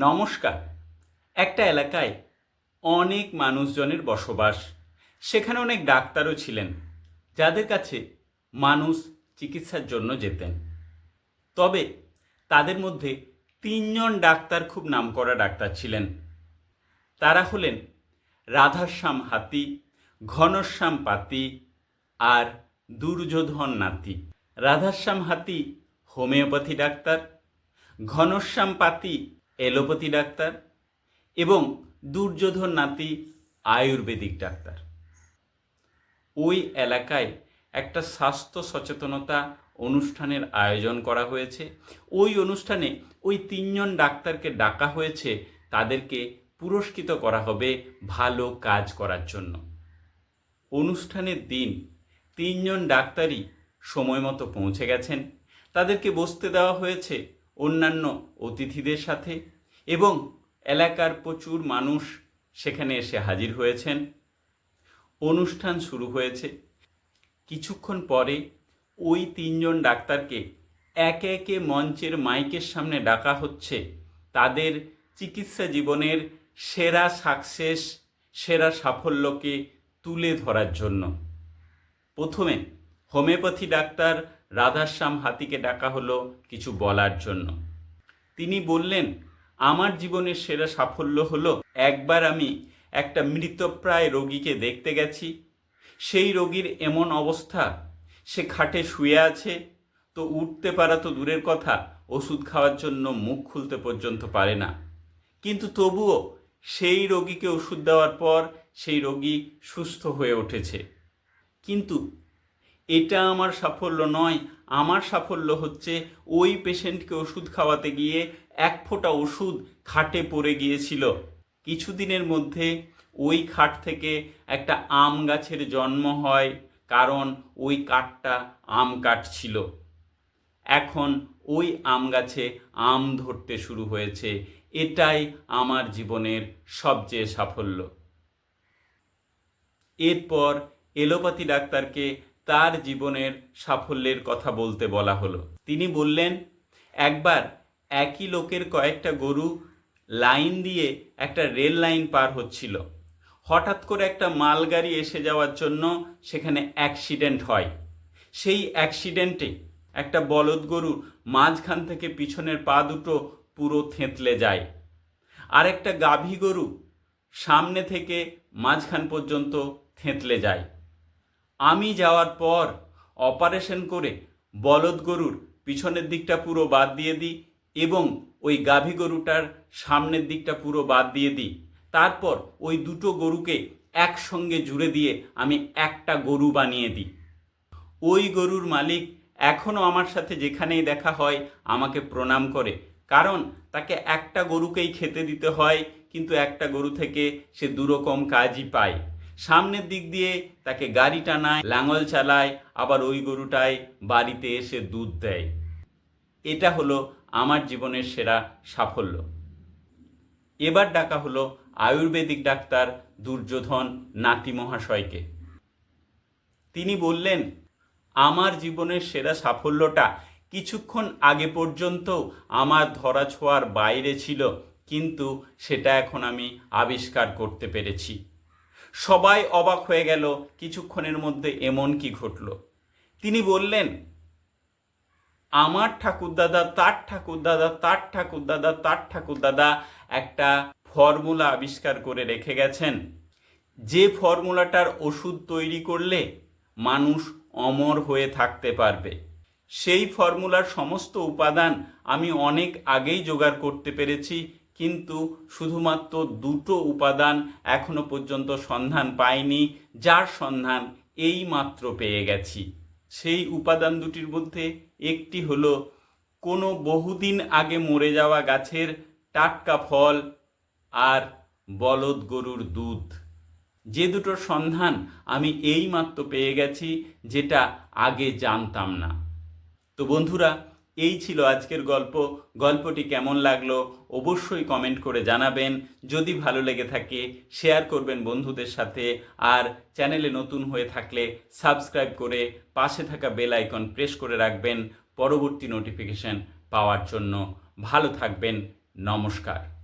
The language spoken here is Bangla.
নমস্কার। একটা এলাকায় অনেক মানুষজনের বসবাস। সেখানে অনেক ডাক্তারও ছিলেন, যাদের কাছে মানুষ চিকিৎসার জন্য যেতেন। তবে তাদের মধ্যে তিনজন ডাক্তার খুব নামকরা ডাক্তার ছিলেন। তারা হলেন রাধাশ্যাম হাতি, ঘনশ্যাম পাতি আর দুর্যোধন নাতি। রাধাশ্যাম হাতি হোমিওপ্যাথি ডাক্তার, ঘনশ্যাম পাতি এলোপ্যাথি ডাক্তার এবং দুর্যোধন নাতি আয়ুর্বেদিক ডাক্তার। ওই এলাকায় একটা স্বাস্থ্য সচেতনতা অনুষ্ঠানের আয়োজন করা হয়েছে। ওই অনুষ্ঠানে ওই তিনজন ডাক্তারকে ডাকা হয়েছে। তাদেরকে পুরস্কৃত করা হবে ভালো কাজ করার জন্য। অনুষ্ঠানের দিন তিনজন ডাক্তারই সময় মতো পৌঁছে গেছেন। তাদেরকে বসতে দেওয়া হয়েছে অন্যান্য অতিথিদের সাথে। এবং এলাকার প্রচুর মানুষ সেখানে এসে হাজির হয়েছেন। অনুষ্ঠান শুরু হয়েছে। কিছুক্ষণ পরে ওই তিনজন ডাক্তারকে একে একে মঞ্চের মাইকের সামনে ডাকা হচ্ছে। তাদের চিকিৎসা জীবনের সেরা সাকসেস, সেরা সাফল্যকে তুলে ধরার জন্য। প্রথমে হোমিওপ্যাথি ডাক্তার রাধাশ্যাম হাতিকে ডাকা হলো কিছু বলার জন্য। তিনি বললেন আমার জীবনের সেরা সাফল্য হলো, একবার আমি একটা মৃতপ্রায় রোগীকে দেখতে গেছি। সেই রোগীর এমন অবস্থা, সে খাটে শুয়ে আছে, তো উঠতে পারা তো দূরের কথা, ওষুধ খাওয়ার জন্য মুখ খুলতে পর্যন্ত পারে না। কিন্তু তবুও সেই রোগীকে ওষুধ দেওয়ার পর সেই রোগী সুস্থ হয়ে উঠেছে। কিন্তু এটা আমার সাফল্য নয়। আমার সাফল্য হচ্ছে ওই পেশেন্টকে ওষুধ খাওয়াতে গিয়ে এক ফোঁটা ওষুধ খাটে পড়ে গিয়েছিল। কিছুদিনের মধ্যে ওই খাট থেকে একটা আম গাছের জন্ম হয়, কারণ ওই কাঠটা আম কাঠ ছিল। এখন ওই আম গাছে আম ধরতে শুরু হয়েছে। এটাই আমার জীবনের সবচেয়ে সাফল্য। এরপর এলোপ্যাথি ডাক্তারকে তার জীবনের সাফল্যের কথা বলতে বলা হলো। তিনি বললেন, একবার একই লোকের কয়েকটা গরু লাইন দিয়ে একটা রেল লাইন পার হচ্ছিল। হঠাৎ করে একটা মালগাড়ি এসে যাওয়ার জন্য সেখানে অ্যাক্সিডেন্ট হয়। সেই অ্যাক্সিডেন্টে একটা বলদ গরু মাঝখান থেকে পিছনের পা দুটো পুরো থেঁতলে যায়। আর একটা গাভী গরু সামনে থেকে মাঝখান পর্যন্ত থেঁতলে যায়। আমি যাওয়ার পর অপারেশন করে বলদ গরুর পিছনের দিকটা পুরো বাদ দিয়ে দিই এবং ওই গাভী গরুটার সামনের দিকটা পুরো বাদ দিয়ে দিই। তারপর ওই দুটো গরুকে একসঙ্গে জুড়ে দিয়ে আমি একটা গরু বানিয়ে দিই। ওই গরুর মালিক এখনও আমার সাথে যেখানেই দেখা হয় আমাকে প্রণাম করে। কারণ তাকে একটা গরুকেই খেতে দিতে হয়, কিন্তু একটা গরু থেকে সে দুরকম কাজই পায়। সামনের দিক দিয়ে তাকে গাড়ি টানায়, লাঙল চালায়, আবার ওই গরুটাই বাড়িতে এসে দুধ দেয়। এটা হলো আমার জীবনের সেরা সাফল্য। এবার ডাকা হলো আয়ুর্বেদিক ডাক্তার দুর্যোধন নাতি মহাশয়কে। তিনি বললেন, আমার জীবনের সেরা সাফল্যটা কিছুক্ষণ আগে পর্যন্ত আমার ধরা ছোঁয়ার বাইরে ছিল, কিন্তু সেটা এখন আমি আবিষ্কার করতে পেরেছি। সবাই অবাক হয়ে গেল, কিছুক্ষণের মধ্যে এমন কি ঘটল। তিনি বললেন, আমার ঠাকুরদাদা, তার ঠাকুরদাদা তার ঠাকুরদাদা তার ঠাকুরদাদা একটা ফর্মুলা আবিষ্কার করে রেখে গেছেন। যে ফর্মুলাটার ওষুধ তৈরি করলে মানুষ অমর হয়ে থাকতে পারবে। সেই ফর্মুলার সমস্ত উপাদান আমি অনেক আগেই জোগাড় করতে পেরেছি কিন্তু শুধুমাত্র দুটো উপাদান এখনও পর্যন্ত সন্ধান পাইনি, যার সন্ধান এই মাত্র পেয়ে গেছি। সেই উপাদান দুটির মধ্যে একটি হলো, কোনো বহুদিন আগে মরে যাওয়া গাছের টাটকা ফল আর বলদ গরুর দুধ। যে দুটোর সন্ধান আমি এই মাত্র পেয়ে গেছি, যেটা আগে জানতাম না। তো বন্ধুরা এই ছিল আজকের গল্প। গল্পটি কেমন লাগল অবশ্যই কমেন্ট করে জানাবেন। যদি ভালো লেগে থাকে শেয়ার করবেন বন্ধুদের সাথে। আর চ্যানেলে নতুন হয়ে থাকলে সাবস্ক্রাইব করে পাশে থাকা বেল আইকন প্রেস করে রাখবেন। পরবর্তী নোটিফিকেশন পাওয়ার জন্য। ভালো থাকবেন। নমস্কার।